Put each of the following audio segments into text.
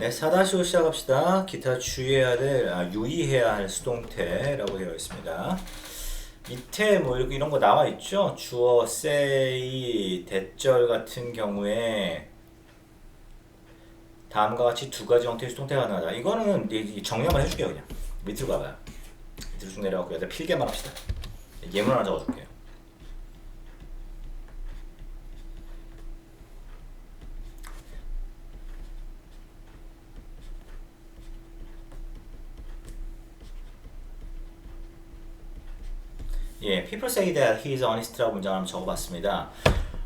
네, 4-5 시작합시다. 기타 주의해야 될, 아, 유의해야 할 수동태라고 되어 있습니다. 밑에 뭐 이렇게 이런 거 나와 있죠? 주어, say, 대절 같은 경우에 다음과 같이 두 가지 형태의 수동태가 나다. 이거는 이- 정리 한번 해줄게요, 그냥. 밑으로 가봐요. 밑으로 쭉 내려가고 여기다 필기만 합시다. 예문 하나 적어줄게요. 예, people say that he is honest라고 문장을 한번 적어봤습니다.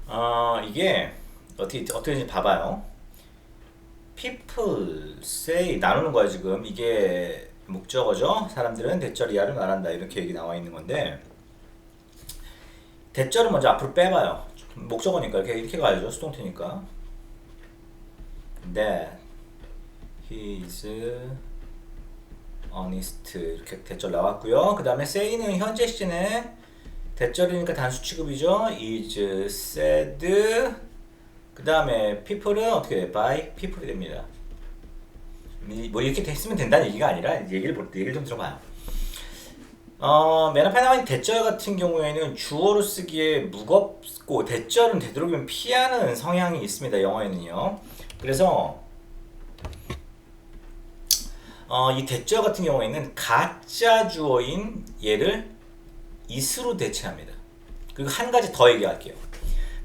어, 이게 어떻게 어떻게인지 봐봐요. people say 나누는 거야 지금 이게 목적어죠. 사람들은 대절 이하를 말한다 이렇게 얘기 나와 있는 건데 대절은 먼저 앞으로 빼봐요. 목적어니까 이렇게 이렇게 가야죠. 수동태니까. that he is honest 이렇게 대절 나왔고요. 그 다음에 say는 현재 시제네 대절이니까 단수 취급이죠. is said 그 다음에 people은 어떻게 돼? by people이 됩니다. 이- 뭐 이렇게 됐으면 된다는 얘기가 아니라 얘기를 볼때 얘기를 좀 들어봐요. 어, 있는 대절 같은 경우에는 주어로 쓰기에 무겁고 대절은 되도록이면 피하는 성향이 있습니다. 영어에는요. 그래서 어, 이 대절 같은 경우에는 가짜 주어인 얘를 is로 대체합니다. 그리고 한 가지 더 얘기할게요.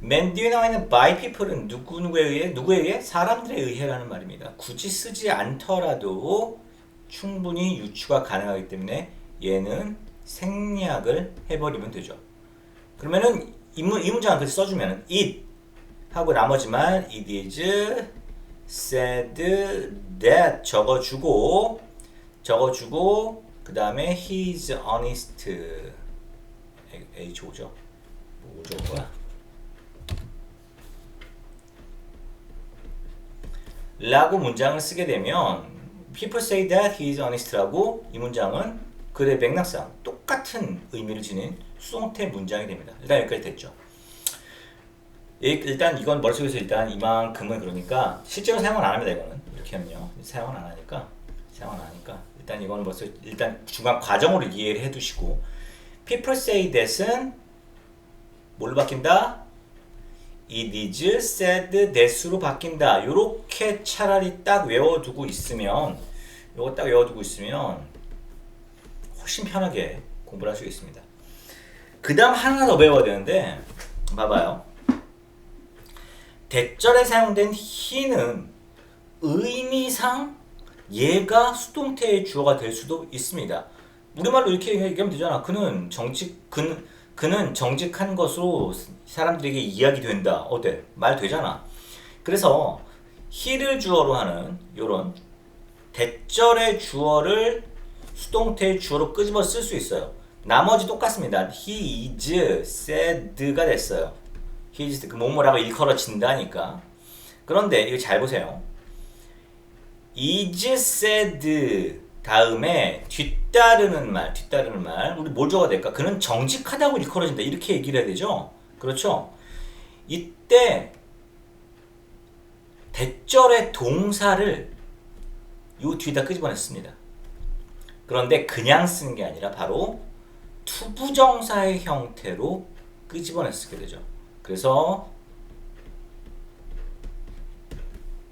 맨 뒤에 나와 있는 by people은 누구 누구에 의해 누구에 의해 사람들에 의해라는 말입니다. 굳이 쓰지 않더라도 충분히 유추가 가능하기 때문에 얘는 생략을 해버리면 되죠. 그러면은 이, 문, 이 문장을 그렇게 써주면 it 하고 나머지 말 it is said that 적어주고 적어주고 그 다음에 he is honest H 오죠? 뭐 오죠 뭐야? 라고 문장을 쓰게 되면 people say that he is honest라고 이 문장은 글의 맥락상 똑같은 의미를 지닌 수동태 문장이 됩니다. 일단 여기까지 됐죠. 이- 일단 이건 머릿속에서 일단 이만큼은 그러니까 실제로 사용은 안 합니다 이거는. 이렇게 하면요. 사용은 안 하니까. 사용은 안 하니까. 일단 이거는 벌써 일단 중간 과정으로 이해를 해두시고. People say that은 뭘로 바뀐다? it is said that으로 바뀐다. 요렇게 차라리 딱 외워두고 있으면 요거 딱 외워두고 있으면 훨씬 편하게 공부를 할 수 있습니다. 그 다음 하나 더 외워야 되는데 봐봐요 대절에 사용된 he는 의미상 얘가 수동태의 주어가 될 수도 있습니다. 우리말로 이렇게 얘기하면 되잖아. 그는 정직 그, 그는 정직한 것으로 사람들에게 이야기된다. 어때? 말 되잖아. 그래서 he를 주어로 하는 요런 대절의 주어를 수동태의 주어로 끄집어 쓸 수 있어요. 나머지 똑같습니다. he is said가 됐어요. Is 그 뭐뭐라고 일컬어진다니까. 그런데 이거 잘 보세요. is said 다음에 뒤따르는 말, 뒤따르는 말, 우리 뭘 적어야 될까? 그는 정직하다고 일컬어진다. 이렇게 얘기를 해야 되죠? 그렇죠? 이때 대절의 동사를 요 뒤에다 끄집어냈습니다. 그런데 그냥 쓰는 게 아니라 바로 투부정사의 형태로 끄집어냈게 되죠. 그래서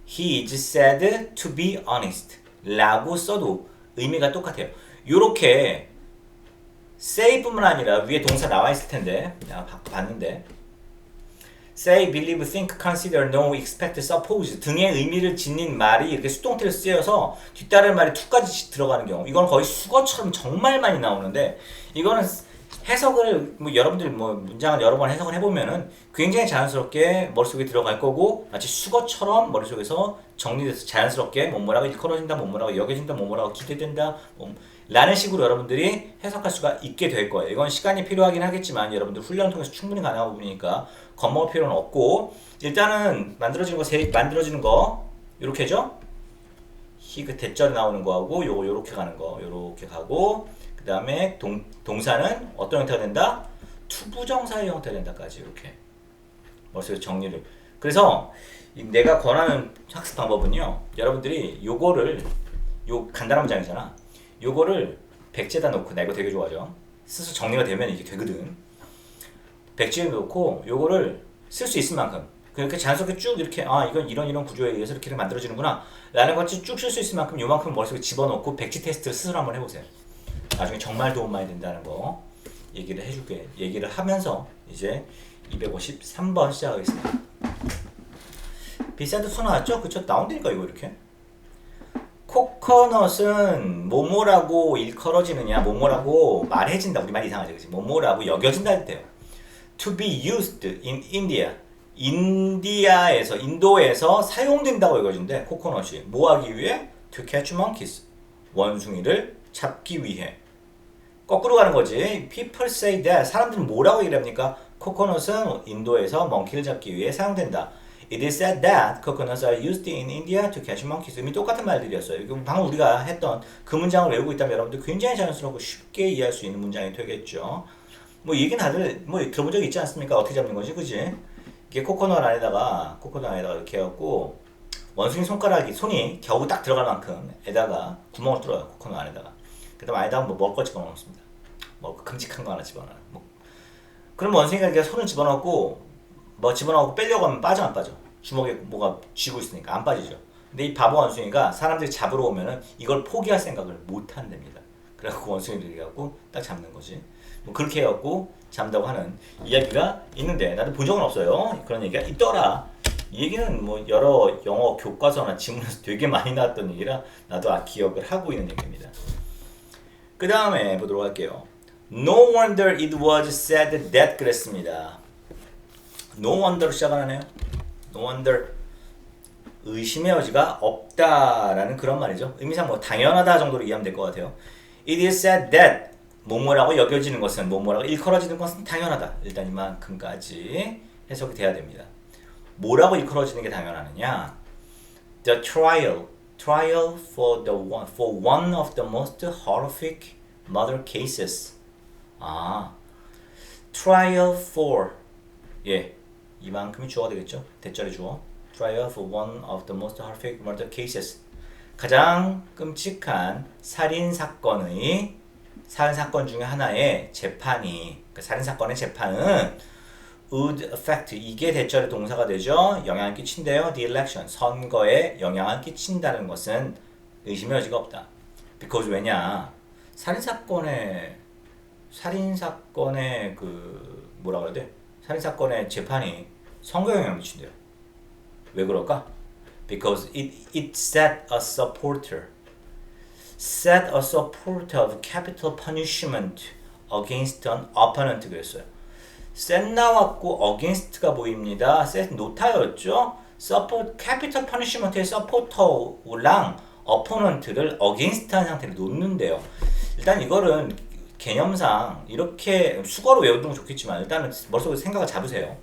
He is said to be honest 라고 써도 의미가 똑같아요. 요렇게 say뿐만 아니라 위에 동사 나와 있을 텐데 봤는데 say, believe, think, consider, know, expect, suppose 등의 의미를 지닌 말이 이렇게 수동태로 쓰여서 뒤따르는 말이 투까지 들어가는 경우 이건 거의 수거처럼 정말 많이 나오는데 이거는 해석을 뭐 여러분들 뭐 문장을 여러 번 해석을 해보면은 굉장히 자연스럽게 머릿속에 들어갈 거고 마치 수거처럼 머릿속에서 정리돼서 자연스럽게 뭐뭐라고 일컬어진다 뭐뭐라고 여겨진다 뭐뭐라고 기대된다 뭐 라는 식으로 여러분들이 해석할 수가 있게 될 거예요. 이건 시간이 필요하긴 하겠지만 여러분들 훈련을 통해서 충분히 가능한 부분이니까 겁먹을 필요는 없고 일단은 만들어지는 거 세, 만들어지는 거 이렇게죠. 히그 대절 나오는 거하고 요거 요렇게 가는 거 요렇게 가고 그 다음에 동 동사는 어떤 형태가 된다? 투부정사의 형태가 된다까지 이렇게 머릿속에 정리를 그래서 이 내가 권하는 학습 방법은요. 여러분들이 요거를 요 간단한 문장이잖아. 요거를 백지에다 놓고 나 이거 되게 좋아하죠. 스스로 정리가 되면 이게 되거든. 백지에 놓고 요거를 쓸 수 있을 만큼 그렇게 자연스럽게 쭉 이렇게 아 이건 이런 이런 구조에 의해서 이렇게 만들어지는구나 라는 것을 쭉 쓸 수 있을 만큼 요만큼 머릿속에 집어넣고 백지 테스트를 스스로 한번 해보세요. 나중에 정말 도움 많이 된다는 거 얘기를 해줄게. 얘기를 하면서 이제 253번 시작하겠습니다. 비싼 소 나왔죠? 그쵸? 나온다니까 이거 이렇게. 코코넛은 뭐뭐라고 일컬어지느냐, 뭐뭐라고 말해진다. 우리 말 이상하죠, 그치? 뭐뭐라고 여겨진다 할 때요. To be used in India. 인디아에서, 인도에서 사용된다고 여겨진대, 코코넛이. 뭐 하기 위해? To catch monkeys. 원숭이를 잡기 위해. 거꾸로 가는 거지. People say that. 사람들은 뭐라고 얘기를 합니까? 코코넛은 인도에서 멍키를 잡기 위해 사용된다. It is said that coconuts are used in India to catch monkeys. 이미 똑같은 말들이었어요. 방금 우리가 했던 그 문장을 외우고 있다면 여러분들 굉장히 자연스럽고 쉽게 이해할 수 있는 문장이 되겠죠. 뭐 얘기는 다들 뭐 들어본 적 있지 않습니까? 어떻게 잡는 거지, 그지? 이게 코코넛 안에다가 코코넛 안에다가 이렇게 해갖고 원숭이 손가락이 손이 겨우 딱 들어갈 만큼 에다가 구멍을 뚫어요 코코넛 안에다가. 그다음 안에다가 뭐 먹을 거 집어넣습니다. 뭐 큼직한 거 하나 집어넣어요. 뭐. 그럼 원숭이가 이렇게 손을 집어넣고 뭐 집어넣고 빼려고 하면 빠져 안 빠져? 주먹에 뭐가 쥐고 있으니까 안 빠지죠. 근데 이 바보 원숭이가 사람들이 잡으러 오면은 이걸 포기할 생각을 못 한답니다. 그래갖고 원숭이를 해갖고 딱 잡는 거지. 뭐 그렇게 해갖고 잡는다고 하는 이야기가 있는데 나도 본 적은 없어요. 그런 얘기가 있더라. 이 얘기는 뭐 여러 영어 교과서나 지문에서 되게 많이 나왔던 얘기라 나도 아, 기억을 하고 있는 얘기입니다. 그 다음에 보도록 할게요. No wonder it was said that 그랬습니다. No wonder로 시작하네요. No wonder 의심의 여지가 없다라는 그런 말이죠. 의미상 뭐 당연하다 정도로 이해하면 될 것 같아요. It is said that 뭐뭐라고 여겨지는 것은 뭐뭐라고 일컬어지는 것은 당연하다. 일단 이만큼까지 해석이 돼야 됩니다. 뭐라고 일컬어지는 게 당연하느냐? The trial, trial for the one, for one of the most horrific murder cases. 아, trial for, 예, 이만큼이 주어가 되겠죠? 대절의 주어. Trial for one of the most horrific murder cases. 가장 끔찍한 살인 사건의 살인 사건 중에 하나의 재판이 그 살인 사건의 재판은 would affect 이게 대절의 동사가 되죠. 영향을 끼친대요. The election 선거에 영향을 끼친다는 것은 의심의 여지가 없다. because 왜냐 살인 사건의 살인 사건의 그 뭐라 그래야 돼? 살인 사건의 재판이 선거 영향을 미친대요. 왜 그럴까? Because it it set a supporter set a supporter of capital punishment against an opponent 그랬어요. Set 나왔고 against가 보입니다. set 노타였죠. support capital punishment의 supporter랑 opponent를 against 한 상태로 놓는데요. 일단 이거는 개념상 이렇게 수거로 외우는 건 좋겠지만 일단은 머릿속에 생각을 잡으세요.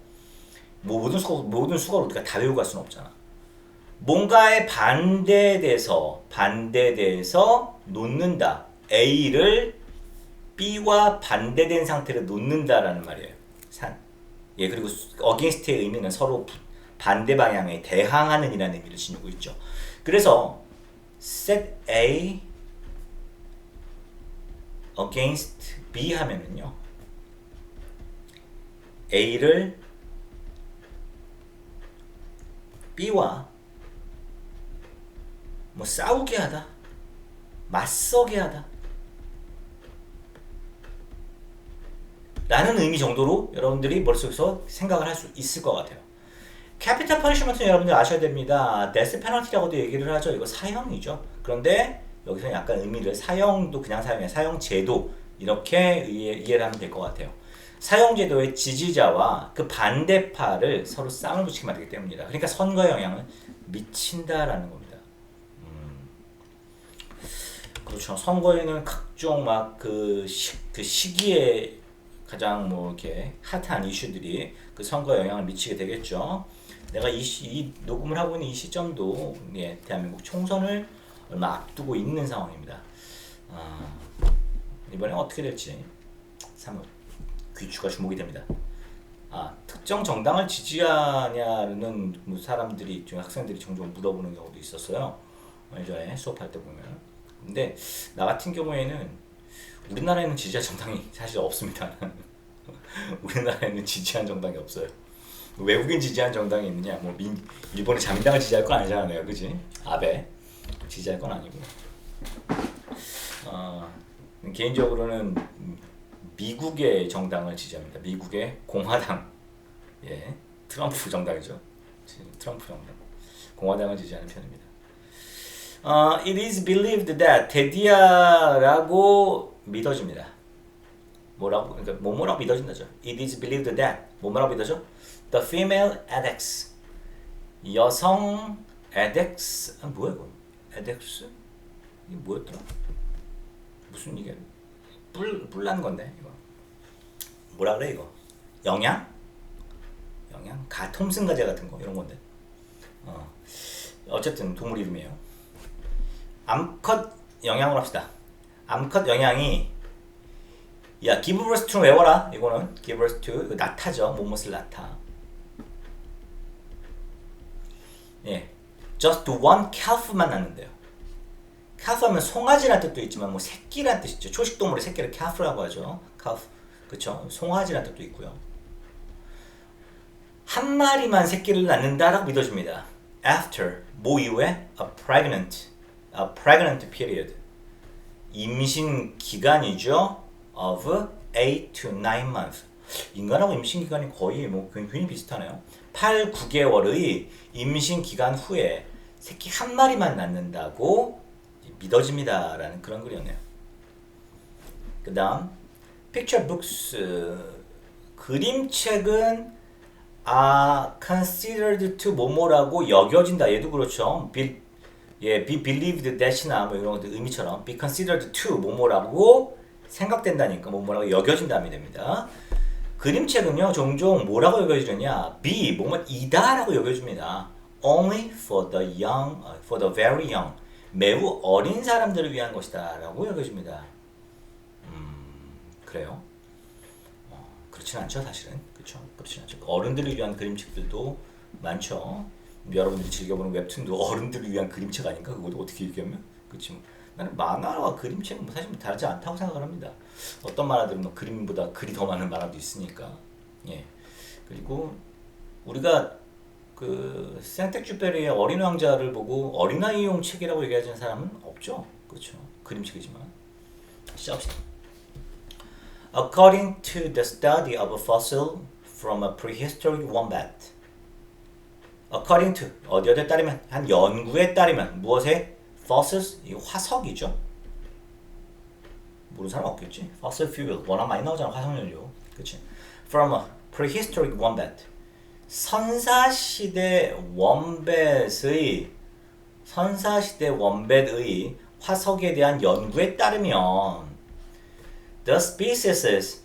뭐 모든 수거 모든 수거를 우리가 다 외우고 갈 수는 없잖아. 뭔가에 반대돼서 반대돼서 놓는다. A를 B와 반대된 상태로 놓는다라는 말이에요. 산. 예 그리고 against의 의미는 서로 반대 방향에 대항하는 이라는 의미를 지니고 있죠. 그래서 set A against B 하면은요. A를 B와 뭐 싸우게 하다, 맞서게 하다. 라는 의미 정도로 여러분들이 머릿속에서 생각을 할 수 있을 것 같아요. 캐피탈 퍼니시먼트는 여러분들 아셔야 됩니다. 데스 페널티라고도 얘기를 하죠. 이거 사형이죠. 그런데 여기서 약간 의미를 사형도 그냥 사형이 사형 제도 이렇게 이해, 이해를 하면 될 것 같아요. 사형 제도의 지지자와 그 반대파를 서로 쌍을 붙이게 만들기 때문이다. 그러니까 선거에 영향을 미친다라는 겁니다. 음. 그렇죠. 선거에는 각종 막그 그 시기에 가장 뭐 이렇게 핫한 이슈들이 그 선거에 영향을 미치게 되겠죠. 내가 이, 시, 이 녹음을 하고 있는 이 시점도 예, 대한민국 총선을 얼마 앞두고 있는 상황입니다. 아, 이번에 어떻게 될지 참 귀추가 주목이 됩니다. 아 특정 정당을 지지하냐는 뭐 사람들이 좀 학생들이 종종 물어보는 경우도 있었어요. 예전에 수업할 때 보면. 근데 나 같은 경우에는 우리나라에는 지지할 정당이 사실 없습니다. 우리나라에는 지지한 정당이 없어요. 외국인 지지한 정당이 있느냐? 뭐 민, 일본의 자민당을 지지할 건 아니잖아요, 그지? 아베 지지할 건 아니고. 어, 개인적으로는 미국의 정당을 지지합니다. 미국의 공화당, 예, 트럼프 정당이죠. 트럼프 정당, 공화당을 지지하는 편입니다. 어, it is believed that 테디아라고 믿어집니다. 뭐라고 그러니까 뭐뭐라고 믿어진다죠. It is believed that 뭐뭐라고 믿어져? The female adex 여성 adex 아, 뭐야 이거? adex 이게 뭐였더라? 무슨 이게 뿔 뿔난 건데 이거 뭐라 그래 이거? 영양? 영양? 가 톰슨 가재 같은 거 이런 건데. 어 어쨌든 동물 이름이에요. 암컷 영양으로 합시다. 암컷 영양이 야 give birth to 외워라 이거는. give birth 나타죠. 못못을 나타. 예. just one calf만 낳는데요. calf 하면 송아지란 뜻도 있지만 뭐 새끼란 뜻이죠. 초식 동물의 새끼를 calf라고 하죠. calf. 그쵸? 송아지란 뜻도 있고요. 한 마리만 새끼를 낳는다라고 믿어집니다. after 뭐 이후에? a pregnant. a pregnant period 임신 기간이죠. of 8 to 9 months. 인간하고 임신 기간이 거의 뭐 굉장히 비슷하네요. 8, 9개월의 임신 기간 후에 새끼 한 마리만 낳는다고 믿어집니다라는 그런 글이었네요. 그다음 picture books 그림책은 are considered to 뭐뭐라고 여겨진다. 얘도 그렇죠. 예, be believed that이나 뭐 이런 것들 의미처럼 be considered to 뭐뭐라고 생각된다니까 뭐뭐라고 여겨진다면 됩니다. 그림책은요 종종 뭐라고 여겨지느냐 be 뭐뭐 이다라고 여겨집니다. Only for the young, uh, for the very young. 매우 어린 사람들을 위한 것이다라고 여겨집니다. 음 그래요? 어, 그렇진 않죠 사실은 그렇죠 그렇진 않죠 어른들을 위한 그림책들도 많죠. 여러분들이 즐겨보는 웹툰도 어른들을 위한 그림책 아닌가? 그것도 어떻게 얘기하면? 그렇지 나는 만화와 그림책은 뭐 사실 다르지 않다고 생각을 합니다. 어떤 만화들은 뭐 그림보다 글이 더 많은 만화도 있으니까. 예. 그리고 우리가 그 생텍쥐페리의 어린 왕자를 보고 어린아이용 책이라고 얘기하는 사람은 없죠. 그렇죠. 그림책이지만. 시작합시다. According to the study of a fossil from a prehistoric wombat, according to 어디 어디에 따르면 한 연구에 따르면 무엇에 fossils 이 화석이죠. 모르는 사람 없겠지. fossil fuel 워낙 많이 나오잖아 화석연료. 그렇지. From a prehistoric wombat 선사시대 원뱃의 선사시대 원뱃의 화석에 대한 연구에 따르면 the species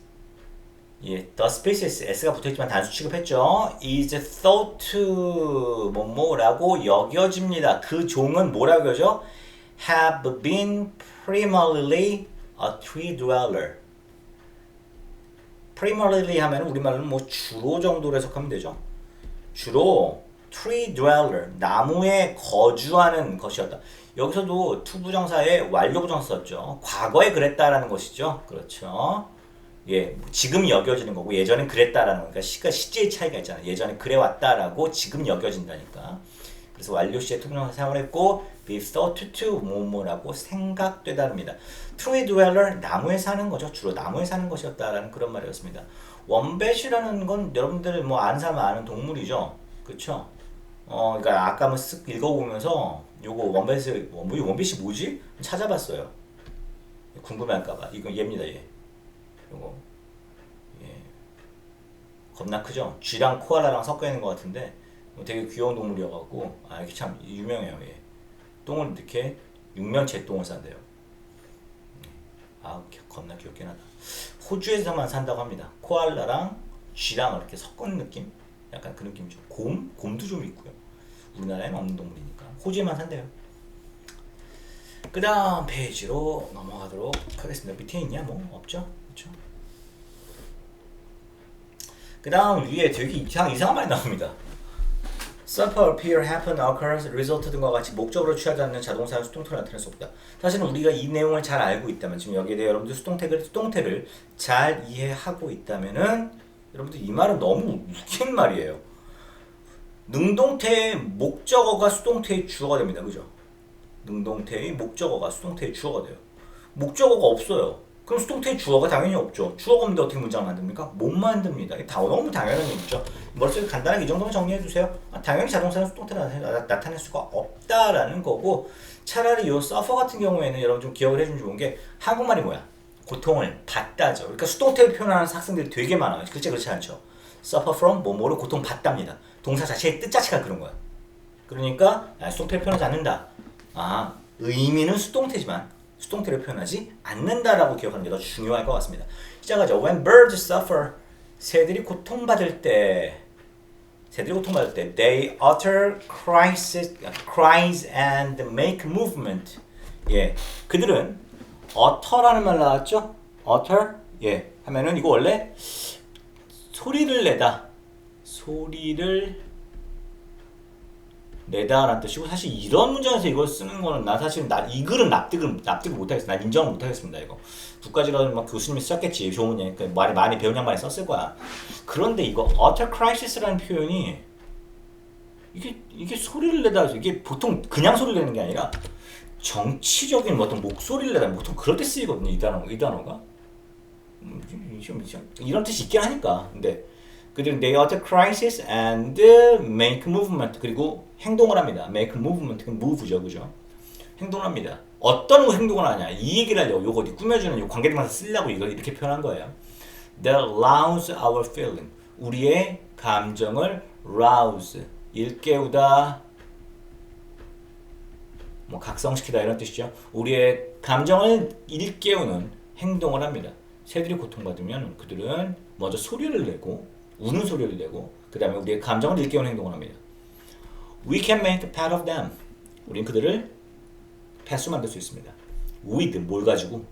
예, the species s가 붙어있지만 단수 취급했죠. is thought to 뭐뭐라고 여겨집니다. 그 종은 뭐라고 여겨져? have been primarily a tree dweller. primarily 하면 우리말로는 뭐 주로 정도로 해석하면 되죠. 주로 tree dweller, 나무에 거주하는 것이었다. 여기서도 투부정사에 완료부정사 썼죠. 과거에 그랬다라는 것이죠. 그렇죠. 예, 지금 여겨지는 거고 예전엔 그랬다라는 거니까 시가 시제의 차이가 있잖아요. 예전에 그래왔다라고 지금 여겨진다니까. 그래서 완료 시에 투부정사 사용했고 be thought to 뭐뭐라고 생각되다릅니다. tree dweller 나무에 사는 거죠. 주로 나무에 사는 것이었다라는 그런 말이었습니다. 원뱃이라는 건 여러분들 뭐 아는 사람 아는 동물이죠. 그렇죠? 어, 그러니까 아까 한번 쓱 읽어보면서 요거 원뱃이 뭐 원뱃이 뭐지? 찾아봤어요. 궁금해할까봐 이거 얘입니다 얘. 요거 예 겁나 크죠? 쥐랑 코알라랑 섞여 있는 것 같은데 뭐 되게 귀여운 동물이어갖고 아 이게 참 유명해요 얘. 똥을 이렇게 육면체 똥을 싼대요. 아 겁나 귀엽긴 하다. 호주에서만 산다고 합니다. 코알라랑 쥐랑 이렇게 섞은 느낌? 약간 그 느낌이죠. 곰? 곰도 좀 있고요. 우리나라에는 없는 동물이니까 호주에만 산대요. 그 다음 페이지로 넘어가도록 하겠습니다. 밑에 있냐? 뭐 없죠? 그렇죠? 그 다음 위에 되게 이상, 이상한 말이 나옵니다. suffer, appear, happen, occurs, result 등과 같이 목적으로 취하지 않는 자동사는 수동태로 나타낼 수 없다. 사실은 우리가 이 내용을 잘 알고 있다면 지금 여기에 대해 여러분들 수동태를, 수동태를 잘 이해하고 있다면은 여러분들 이 말은 너무 웃긴 말이에요. 능동태의 목적어가 수동태의 주어가 됩니다. 그죠? 능동태의 목적어가 수동태의 주어가 돼요. 목적어가 없어요. 그럼 수동태의 주어가 당연히 없죠. 주어가 없는데 어떻게 문장 만듭니까? 못 만듭니다. 다 너무 당연한 얘기죠. 머릿속에 간단하게 이 정도만 정리해 주세요. 아, 당연히 자동사는 수동태로 나타- 나타낼 수가 없다라는 거고 차라리 요 suffer 같은 경우에는 여러분 좀 기억을 해주면 좋은 게 한국말이 뭐야? 고통을 받다죠. 그러니까 수동태를 표현하는 학생들이 되게 많아요. 그렇지 그렇지 않죠? suffer from 뭐뭐를 고통 받답니다. 동사 자체의 뜻 자체가 그런 거야. 그러니까 아, 수동태를 표현하지 않는다. 아 의미는 수동태지만 수동태를 표현하지 않는다라고 기억하는 게 더 중요할 것 같습니다. 시작하죠. When birds suffer, 새들이 고통받을 때, 새들이 고통받을 때, they utter cries, cries and make movement. 예, 그들은 utter라는 말 나왔죠? utter, 예, 하면은 이거 원래 소리를 내다, 소리를 내다라는 뜻이고 사실 이런 문장에서 이걸 쓰는 거는 나 사실 나이 글은 납득을 납득을 못하겠어. 난 인정을 못하겠습니다. 이거 국가지라는 막 교수님이 썼겠지 좋은 예, 그 말이 많이 배운 양반이 썼을 거야. 그런데 이거 utter crisis라는 표현이 이게 이게 소리를 내다 이게 보통 그냥 소리를 내는 게 아니라 정치적인 뭐 어떤 목소리를 내다 보통 그럴 때 쓰이거든요. 이 단어 이 단어가 음, 이런 뜻이 있긴 하니까. 근데 그들은 they utter crisis and make movement 그리고 행동을 합니다. make movement 그 move죠, 그죠? 행동을 합니다. 어떤 행동을 하냐? 이 얘기를 하려고 요거 꾸며주는 요 관계대명사 쓰려고 이걸 이렇게 표현한 거예요. That allows our feeling 우리의 감정을 rouse 일깨우다 뭐 각성시키다 이런 뜻이죠. 우리의 감정을 일깨우는 행동을 합니다. 새들이 고통받으면 그들은 먼저 소리를 내고 우는 소리를 내고 그 다음에 우리의 감정을 일깨우는 행동을 합니다. We can make part of them. 우린 그들을 패수 만들 수 있습니다. with 뭘 가지고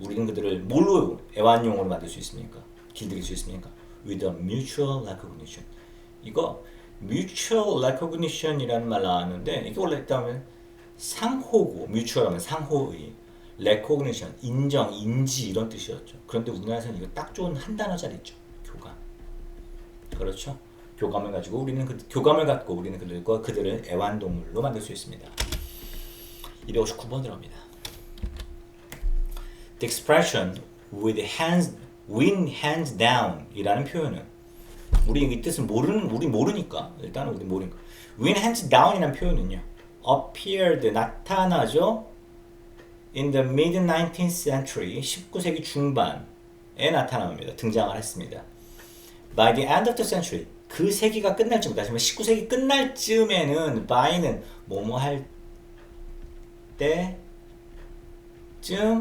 우리는 그들을 뭘로 애완용으로 만들 수 있습니까? 길들일 수 있습니까? with a mutual recognition. 이거 mutual recognition이라는 말 나왔는데 이게 원래 있다면 상호고 mutual 하면 상호의 recognition 인정 인지 이런 뜻이었죠. 그런데 우리나라에서는 이거 딱 좋은 한 단어짜리 있죠. 그렇죠. 교감을 가지고 우리는 그 교감을 갖고 우리는 그들과 그들을 애완동물로 만들 수 있습니다. 259번 들어갑니다. The expression with hands win hands down 이라는 표현은 우리 이 뜻을 모르는 우리 모르니까 일단은 우리 모르니까 win hands down이라는 표현은요 appeared 나타나죠 in the mid 19th century 19세기 중반에 나타납니다 등장을 했습니다 by the end of the century 그 세기가 끝날 쯤 다시 말해 19세기 끝날 쯤에는 by는 뭐뭐 할 때쯤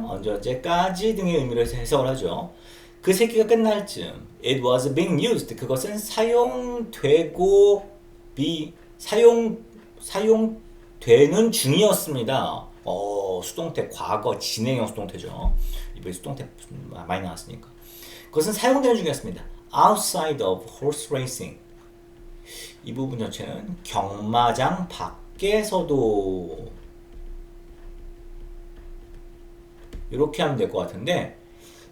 언제 언제까지 등의 의미로 해서 해석을 하죠. 그 세기가 끝날 쯤 it was being used 그것은 사용되고 비 사용 사용되는 중이었습니다. 어 수동태 과거 진행형 수동태죠. 이번에 수동태 많이 나왔으니까 그것은 사용되는 중이었습니다. Outside of horse racing 이 부분 자체는 경마장 밖에서도 이렇게 하면 될 것 같은데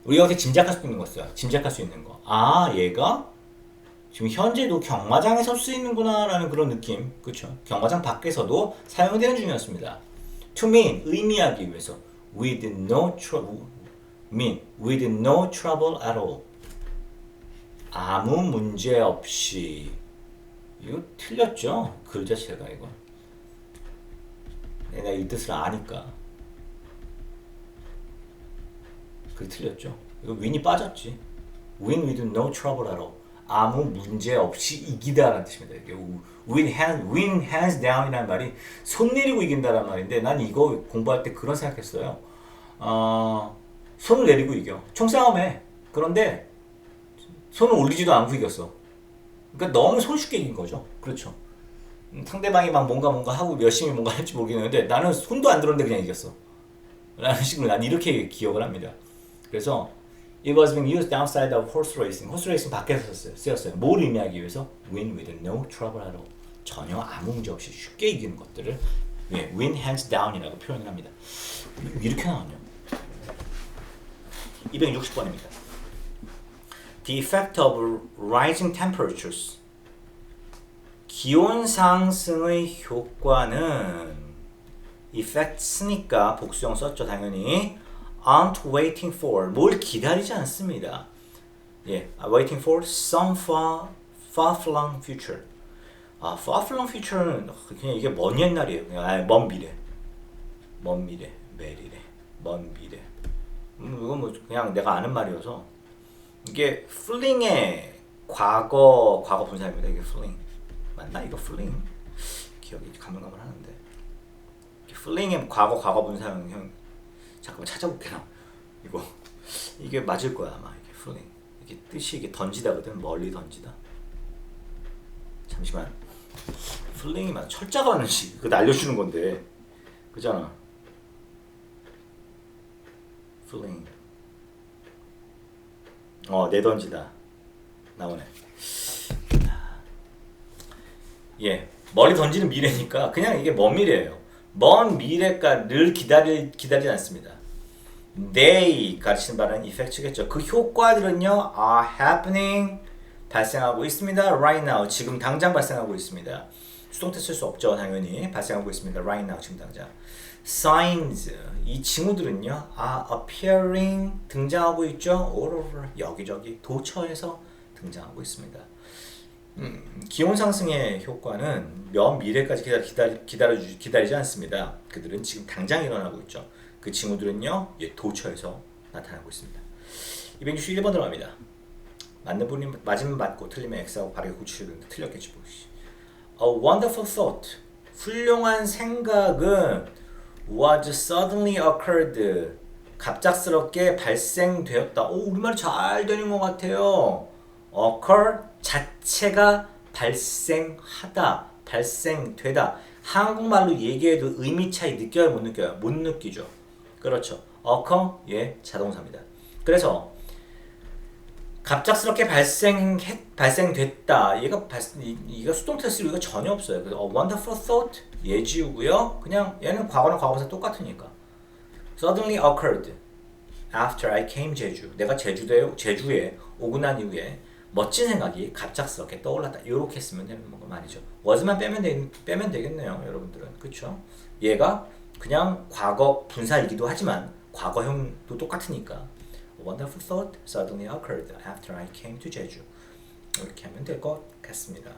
우리가 어떻게 짐작할 수 있는 거였어요. 짐작할 수 있는 거. 아 얘가 지금 현재도 경마장에서 쓰이는구나 라는 그런 느낌. 그렇죠? 경마장 밖에서도 사용되는 중이었습니다. To mean 의미하기 위해서 with no trouble mean with no trouble at all 아무 문제 없이 이거 틀렸죠? 글 자체가 이거 내가 이 뜻을 아니까 그게 틀렸죠. 이거 윈이 빠졌지. Win with no trouble at all. 아무 문제 없이 이기다라는 뜻입니다. 이게 win hand, win hands down이라는 말이 손 내리고 이긴다라는 말인데 난 이거 공부할 때 그런 생각했어요. 어, 손을 내리고 이겨. 총싸움해. 그런데 손을 올리지도 않고 이겼어. 그러니까 너무 손쉽게 이긴 거죠. 그렇죠. 음, 상대방이 막 뭔가 뭔가 하고 열심히 뭔가 할지 모르겠는데 나는 손도 안 들었는데 그냥 이겼어. 라는 식으로 난 이렇게 기억을 합니다. 그래서 It was being used outside of horse racing. horse racing 밖에서 쓰였어요. 뭘 의미하기 위해서? Win with no trouble at all. 전혀 아무 문제 없이 쉽게 이기는 것들을 예, win hands down이라고 표현을 합니다. 이렇게 나왔네요. 260번입니다. The effect of rising temperatures. 기온 상승의 효과는 effects니까 복수형 썼죠 당연히 aren't waiting for 뭘 기다리지 않습니다. 예, waiting for some far far flung future. 아, far flung future는 그냥 이게 먼 옛날이에요. 그냥 아예 먼 미래. 먼 미래, 메리래, 먼 미래. 음, 이건 뭐 그냥 내가 아는 말이어서 이게 fling의 과거 과거 분사입니다. 이게 fling. 맞나? 이거 fling? 기억이 가물가물하는데. fling의 과거 과거 분사형 형 잠깐만 찾아볼게요. 이거. 이게 맞을 거야 아마. 이게 fling. 이게 뜻이 이게 던지다거든. 멀리 던지다. 잠시만. fling이 맞 철자가 하는 식 그거 날려주는 건데. 그잖아. fling 어 내던지다 나오네. 예, 멀리 던지는 미래니까 그냥 이게 먼 미래예요. 먼 미래가를 기다리 기다리지 않습니다. They 가르치는 바는 effect겠죠. 그 효과들은요 are happening 발생하고 있습니다. Right now 지금 당장 발생하고 있습니다. 수동태 쓸 수 없죠 당연히 발생하고 있습니다. Right now 지금 당장. Signs 이 징후들은요 are appearing 등장하고 있죠. All over 여기저기 도처에서 등장하고 있습니다. 음, 기온 상승의 효과는 먼 미래까지 기다리, 기다리, 기다려 기다리지 않습니다. 그들은 지금 당장 일어나고 있죠. 그 징후들은요, 예, 도처에서 나타나고 있습니다. 261번 들어갑니다. 맞는 분이 맞으면 맞고 틀리면 X하고 바르게 고치셔야 되는데 틀렸겠지 뭐. A wonderful thought. 훌륭한 생각은 was suddenly occurred. 갑작스럽게 발생되었다. 오, 우리말 잘 되는 것 같아요. occur 자체가 발생하다, 발생되다. 한국말로 얘기해도 의미 차이 느껴요, 못 느껴요? 못 느끼죠. 그렇죠. occur 예 자동사입니다. 그래서 갑작스럽게 발생 발생됐다. 얘가 발 이가 수동태 쓸 이유가 전혀 없어요. 그래서 a wonderful thought 예지우고요. 그냥 얘는 과거랑 과거사 똑같으니까. suddenly occurred after I came 제주. 내가 제주도에 제주에 오고 난 이후에 멋진 생각이 갑작스럽게 떠올랐다. 이렇게 쓰면 되는 거 말이죠. was만 빼면 되, 빼면 되겠네요, 여러분들은. 그렇죠? 얘가 그냥 과거 분사이기도 하지만 과거형도 똑같으니까 wonderful thought suddenly occurred after I came to 제주. 이렇게 하면 될 것 같습니다.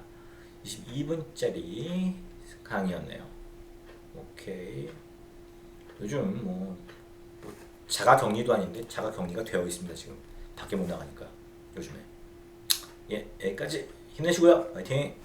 22분짜리 강의였네요. 오케이. 요즘 뭐, 뭐 자가 격리도 아닌데 자가 격리가 되어 있습니다 지금 밖에 못 나가니까 요즘에. 예, 여기까지 힘내시고요. 화이팅!